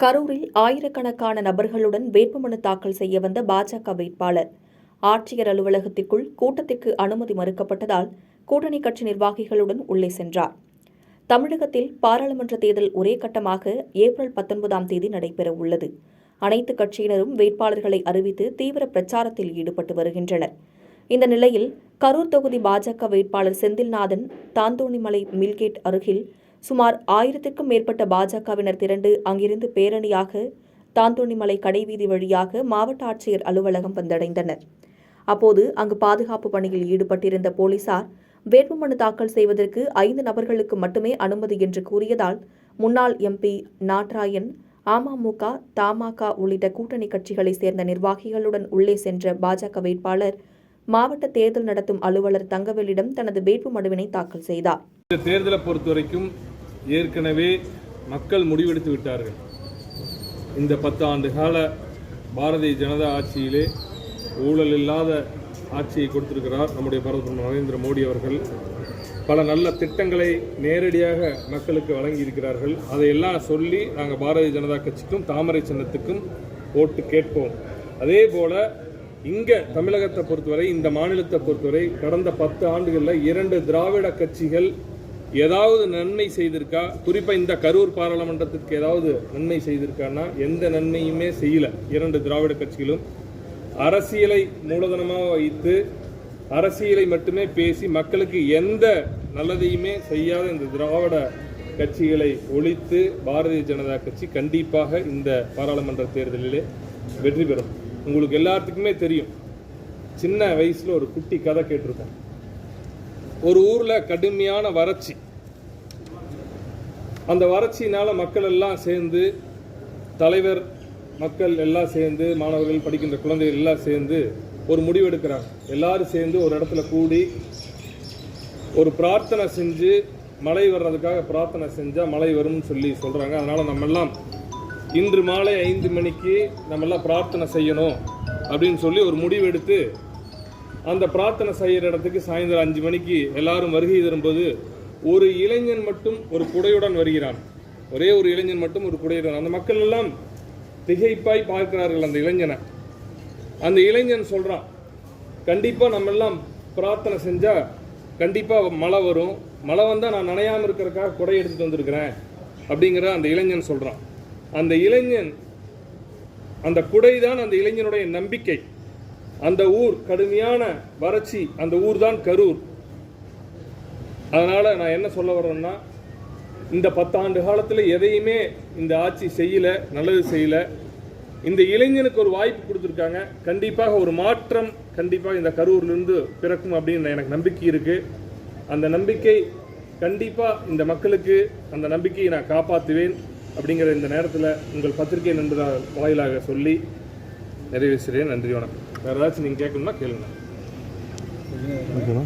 கரூரில் ஆயிரக்கணக்கான நபர்களுடன் வேட்புமனு தாக்கல் செய்ய வந்த பாஜக வேட்பாளர். ஆட்சியர் அலுவலகத்திற்குள் கூட்டத்திற்கு அனுமதி மறுக்கப்பட்டதால் கூட்டணி கட்சி நிர்வாகிகளுடன் உள்ளே சென்றார். தமிழகத்தில் பாராளுமன்ற தேர்தல் ஒரே கட்டமாக ஏப்ரல் பத்தொன்பதாம் தேதி நடைபெற உள்ளது. அனைத்து கட்சியினரும் வேட்பாளர்களை அறிவித்து தீவிர பிரச்சாரத்தில் ஈடுபட்டு வருகின்றனர். இந்த நிலையில் கரூர் தொகுதி பாஜக வேட்பாளர் செந்தில்நாதன் தாந்தோணிமலை மில்கேட் அருகில் சுமார் ஆயிரத்திற்கும் மேற்பட்ட பாஜகவினர் திரண்டு அங்கிருந்து பேரணியாக தாந்தோணிமலை கடைவீதி வழியாக மாவட்ட ஆட்சியர் அலுவலகம் வந்தடைந்தனர். அப்போது அங்கு பாதுகாப்பு பணியில் ஈடுபட்டிருந்த போலீசார் வேட்புமனு தாக்கல் செய்வதற்கு ஐந்து நபர்களுக்கு மட்டுமே அனுமதி என்று கூறியதால் முன்னாள் எம்பி நாட்ராயன் அமமுக தமாக உள்ளிட்ட கூட்டணி கட்சிகளைச் சேர்ந்த நிர்வாகிகளுடன் உள்ளே சென்ற பாஜக வேட்பாளர் மாவட்ட தேர்தல் நடத்தும் அலுவலர் தங்கவேலிடம் தனது வேட்புமனுவினை தாக்கல் செய்தார். இந்த தேர்தலை பொறுத்தவரைக்கும் ஏற்கனவே மக்கள் முடிவெடுத்து விட்டார்கள். இந்த பத்து ஆண்டு கால பாரதிய ஜனதா ஆட்சியிலே ஊழல் இல்லாத ஆட்சியை கொடுத்திருக்கிறார் நம்முடைய பிரதமர் நரேந்திர மோடி அவர்கள். பல நல்ல திட்டங்களை நேரடியாக மக்களுக்கு வழங்கி இருக்கிறார்கள் அதையெல்லாம் சொல்லி நாங்கள் பாரதிய ஜனதா கட்சிக்கும் தாமரை சின்னத்துக்கும் ஓட்டு கேட்போம். அதே போல் இங்கே தமிழகத்தை பொறுத்தவரை இந்த மாநிலத்தை பொறுத்தவரை கடந்த பத்து ஆண்டுகளில் இரண்டு திராவிட கட்சிகள் ஏதாவது நன்மை செய்திருக்கா? குறிப்பாக இந்த கரூர் பாராளுமன்றத்திற்கு ஏதாவது நன்மை செய்திருக்கான்னா எந்த நன்மையுமே செய்யலை. இரண்டு திராவிட கட்சிகளும் அரசியலை மூலதனமாக வைத்து அரசியலை மட்டுமே பேசி மக்களுக்கு எந்த நல்லதையுமே செய்யாத இந்த திராவிட கட்சிகளை ஒழித்து பாரதிய ஜனதா கட்சி கண்டிப்பாக இந்த பாராளுமன்ற தேர்தலிலே வெற்றி பெறும். உங்களுக்கு எல்லாத்துக்குமே தெரியும். சின்ன வயசில் ஒரு குட்டி கதை கேட்டிருக்கோம். ஒரு ஊரில் கடுமையான வறட்சி. அந்த வறட்சியினால் மக்கள் எல்லாம் சேர்ந்து தலைவர் மக்கள் எல்லாம் சேர்ந்து மாணவர்கள் படிக்கின்ற குழந்தைகள் எல்லாம் சேர்ந்து ஒரு முடிவு எடுக்கிறாங்க. எல்லாரும் சேர்ந்து ஒரு இடத்துல கூடி ஒரு பிரார்த்தனை செஞ்சு மழை வர்றதுக்காக பிரார்த்தனை செஞ்சால் மழை வரும்னு சொல்லி சொல்கிறாங்க அதனால் நம்ம எல்லாம் இன்று மாலை ஐந்து மணிக்கு நம்மெல்லாம் பிரார்த்தனை செய்யணும் அப்படின்னு சொல்லி ஒரு முடிவு எடுத்து அந்த பிரார்த்தனை செய்கிற இடத்துக்கு சாயந்தரம் அஞ்சு மணிக்கு எல்லாரும் வருகை தரும்போது ஒரு இளைஞன் மட்டும் ஒரு குடையுடன் வருகிறான். ஒரே ஒரு இளைஞன் மட்டும் ஒரு குடையுடன் அந்த மக்கள் எல்லாம் திகைப்பாய் பார்க்கிறார்கள் அந்த இளைஞனை. அந்த இளைஞன் சொல்கிறான் கண்டிப்பாக நம்ம எல்லாம் பிரார்த்தனை செஞ்சால் கண்டிப்பாக மழை வரும். மழை வந்தால் நான் நனையாமல் இருக்கிறக்காக குடை எடுத்துட்டு வந்திருக்கிறேன். அப்படிங்கிற அந்த இளைஞன் சொல்கிறான் அந்த இளைஞன் அந்த குடைதான் அந்த இளைஞனுடைய நம்பிக்கை. அந்த ஊர் கடுமையான வறட்சி அந்த ஊர் தான் கரூர். அதனால் நான் என்ன சொல்ல வரேன்னா இந்த பத்தாண்டு காலத்தில் எதையுமே இந்த ஆட்சி செய்யலை நல்லது செய்யல. இந்த இளைஞனுக்கு ஒரு வாய்ப்பு கொடுத்துருக்காங்க. கண்டிப்பாக ஒரு மாற்றம் கண்டிப்பாக இந்த கரூர்லேருந்து பிறக்கும் அப்படின்னு எனக்கு நம்பிக்கை இருக்குது அந்த நம்பிக்கை கண்டிப்பாக இந்த மக்களுக்கு அந்த நம்பிக்கையை நான் காப்பாற்றுவேன் அப்படிங்கிற இந்த நேரத்தில் உங்கள் பத்திரிகை நண்பர்கள் வாயிலாக சொல்லி நிறைவேற்றுகிறேன் நன்றி வணக்கம். வேறு ஏதாச்சும் நீங்கள் கேட்கணும்னா கேளுங்க. ஓகேண்ணா.